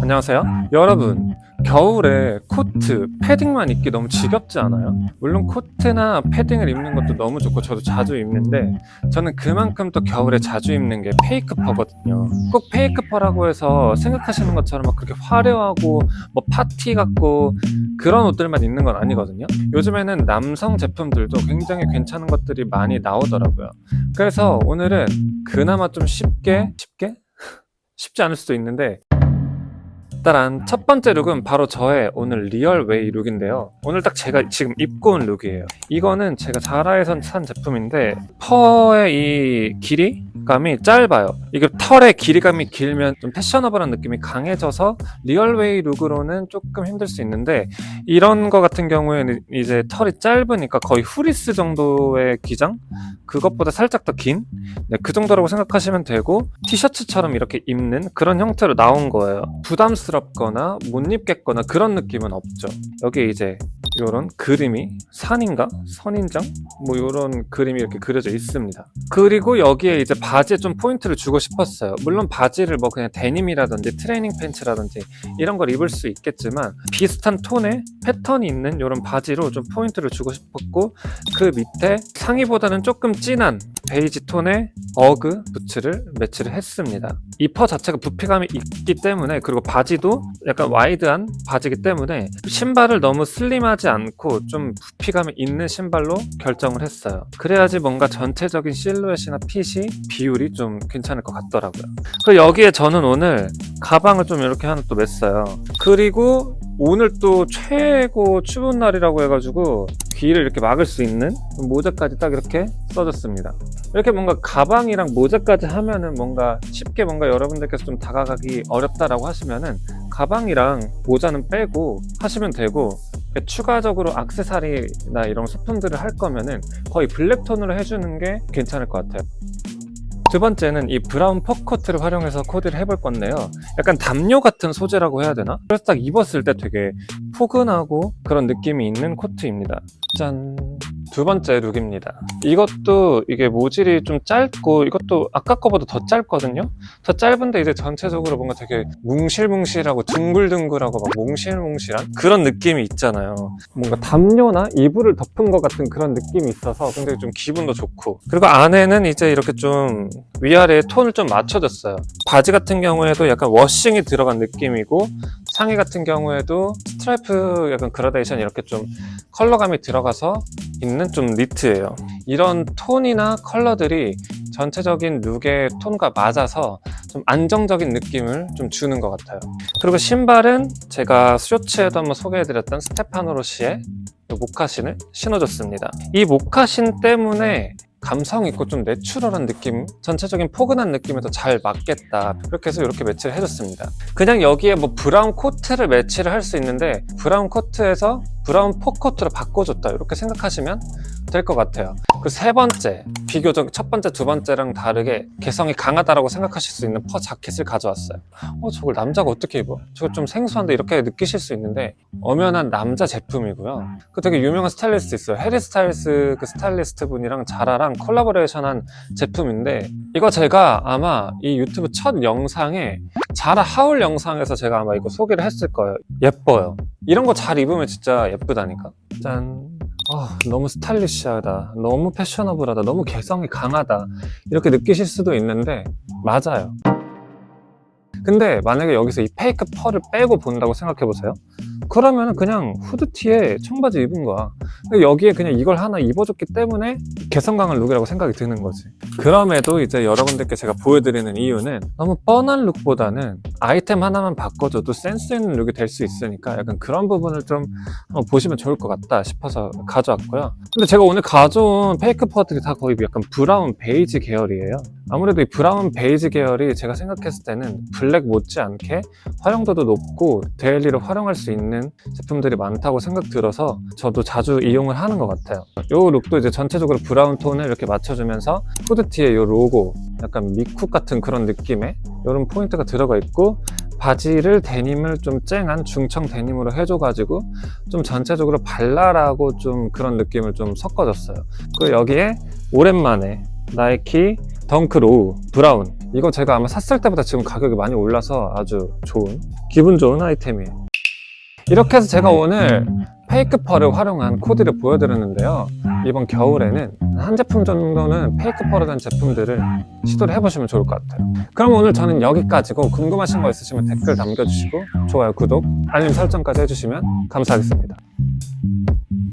안녕하세요. 여러분, 겨울에 코트, 패딩만 입기 너무 지겹지 않아요? 물론 코트나 패딩을 입는 것도 너무 좋고 저도 자주 입는데 저는 그만큼 또 겨울에 자주 입는 게 페이크 퍼거든요. 꼭 페이크 퍼라고 해서 생각하시는 것처럼 막 그렇게 화려하고 뭐 파티 같고 그런 옷들만 입는 건 아니거든요. 요즘에는 남성 제품들도 굉장히 괜찮은 것들이 많이 나오더라고요. 그래서 오늘은 그나마 좀 쉽게 쉽게 쉽지 않을 수도 있는데 따란 첫 번째 룩은 바로 저의 오늘 리얼 웨이 룩인데요. 오늘 딱 제가 지금 입고 온 룩이에요. 이거는 제가 자라에서 산 제품인데 펄의 이 길이 감이 짧아요. 이게 털의 길이감이 길면 좀 패셔너블한 느낌이 강해져서 리얼 웨이 룩으로는 조금 힘들 수 있는데 이런 거 같은 경우에는 이제 털이 짧으니까 거의 후리스 정도의 기장 그것보다 살짝 더 긴? 네, 그 정도라고 생각하시면 되고 티셔츠처럼 이렇게 입는 그런 형태로 나온 거예요. 부담스럽거나 못 입겠거나 그런 느낌은 없죠. 여기 이제 이런 그림이 산인가 선인장 뭐 이런 그림이 이렇게 그려져 있습니다. 그리고 여기에 이제 바 지에 좀 포인트를 주고 싶었어요. 물론 바지를 뭐 그냥 데님이라든지 트레이닝 팬츠라든지 이런 걸 입을 수 있겠지만 비슷한 톤의 패턴이 있는 이런 바지로 좀 포인트를 주고 싶었고 그 밑에 상의보다는 조금 진한 베이지 톤의 어그 부츠를 매치를 했습니다. 이 퍼 자체가 부피감이 있기 때문에 그리고 바지도 약간 와이드한 바지이기 때문에 신발을 너무 슬림하지 않고 좀 부피감이 있는 신발로 결정을 했어요. 그래야지 뭔가 전체적인 실루엣이나 핏이 비율이 좀 괜찮을 것 같더라고요. 그리고 여기에 저는 오늘 가방을 좀 이렇게 하나 또 맸어요. 그리고 오늘 또 최고 추운 날이라고 해가지고 귀를 이렇게 막을 수 있는 모자까지 딱 이렇게 써줬습니다. 이렇게 뭔가 가방이랑 모자까지 하면은 뭔가 쉽게 뭔가 여러분들께서 좀 다가가기 어렵다라고 하시면은 가방이랑 모자는 빼고 하시면 되고 추가적으로 악세사리나 이런 소품들을 할 거면은 거의 블랙톤으로 해주는 게 괜찮을 것 같아요. 두 번째는 이 브라운 퍼커트를 활용해서 코디를 해볼 건데요. 약간 담요 같은 소재라고 해야 되나? 그래서 딱 입었을 때 되게 포근하고 그런 느낌이 있는 코트입니다. 짠. 두 번째 룩입니다. 이것도 이게 모질이 좀 짧고 이것도 아까 거보다 더 짧거든요? 더 짧은데 이제 전체적으로 뭔가 되게 뭉실뭉실하고 둥글둥글하고 막 몽실몽실한 그런 느낌이 있잖아요. 뭔가 담요나 이불을 덮은 것 같은 그런 느낌이 있어서 굉장히 좀 기분도 좋고 그리고 안에는 이제 이렇게 좀 위아래 톤을 좀 맞춰줬어요. 바지 같은 경우에도 약간 워싱이 들어간 느낌이고 상의 같은 경우에도 스트라이프 약간 그라데이션 이렇게 좀 컬러감이 들어가서 있는 좀 니트예요. 이런 톤이나 컬러들이 전체적인 룩의 톤과 맞아서 좀 안정적인 느낌을 좀 주는 것 같아요. 그리고 신발은 제가 쇼츠에도 한번 소개해드렸던 스테파노 로시의 이 모카신을 신어줬습니다. 이 모카신 때문에 감성 있고 좀 내추럴한 느낌, 전체적인 포근한 느낌에도 잘 맞겠다. 그렇게 해서 이렇게 매치를 해줬습니다. 그냥 여기에 뭐 브라운 코트를 매치를 할 수 있는데 브라운 코트에서 브라운 포커트로 바꿔줬다. 이렇게 생각하시면 될 것 같아요. 그세 번째, 비교적 첫 번째, 두 번째랑 다르게 개성이 강하다라고 생각하실 수 있는 퍼 자켓을 가져왔어요. 어, 저걸 남자가 어떻게 입어? 저거 좀 생소한데 이렇게 느끼실 수 있는데 엄연한 남자 제품이고요. 그 되게 유명한 스타일리스트 있어요. 해리 스타일스 그 스타일리스트 분이랑 자라랑 콜라보레이션한 제품인데 이거 제가 아마 이 유튜브 첫 영상에 자라 하울 영상에서 제가 아마 이거 소개를 했을 거예요. 예뻐요. 이런 거 잘 입으면 진짜 예쁘다니까. 짠. 아, 너무 스타일리시하다. 너무 패셔너블하다. 너무 개성이 강하다. 이렇게 느끼실 수도 있는데, 맞아요. 근데 만약에 여기서 이 페이크 펄을 빼고 본다고 생각해 보세요. 그러면 그냥 후드티에 청바지 입은 거야. 여기에 그냥 이걸 하나 입어줬기 때문에 개성 강한 룩이라고 생각이 드는 거지. 그럼에도 이제 여러분들께 제가 보여드리는 이유는 너무 뻔한 룩보다는 아이템 하나만 바꿔줘도 센스 있는 룩이 될 수 있으니까 약간 그런 부분을 좀 한번 보시면 좋을 것 같다 싶어서 가져왔고요. 근데 제가 오늘 가져온 페이크 펄들이 다 거의 약간 브라운 베이지 계열이에요. 아무래도 이 브라운 베이지 계열이 제가 생각했을 때는 블랙 못지않게 활용도도 높고 데일리로 활용할 수 있는 제품들이 많다고 생각 들어서 저도 자주 이용을 하는 것 같아요. 이 룩도 이제 전체적으로 브라운 톤을 이렇게 맞춰주면서 후드티에 이 로고 약간 미쿡 같은 그런 느낌의 이런 포인트가 들어가 있고 바지를 데님을 좀 쨍한 중청 데님으로 해줘가지고 좀 전체적으로 발랄하고 좀 그런 느낌을 좀 섞어줬어요. 그리고 여기에 오랜만에 나이키 덩크 로우 브라운. 이거 제가 아마 샀을 때보다 지금 가격이 많이 올라서 아주 좋은 기분 좋은 아이템이에요. 이렇게 해서 제가 오늘 페이크 펄을 활용한 코디를 보여드렸는데요. 이번 겨울에는 한 제품 정도는 페이크 펄을 된 제품들을 시도를 해보시면 좋을 것 같아요. 그럼 오늘 저는 여기까지고 궁금하신 거 있으시면 댓글 남겨주시고 좋아요 구독 알림 설정까지 해주시면 감사하겠습니다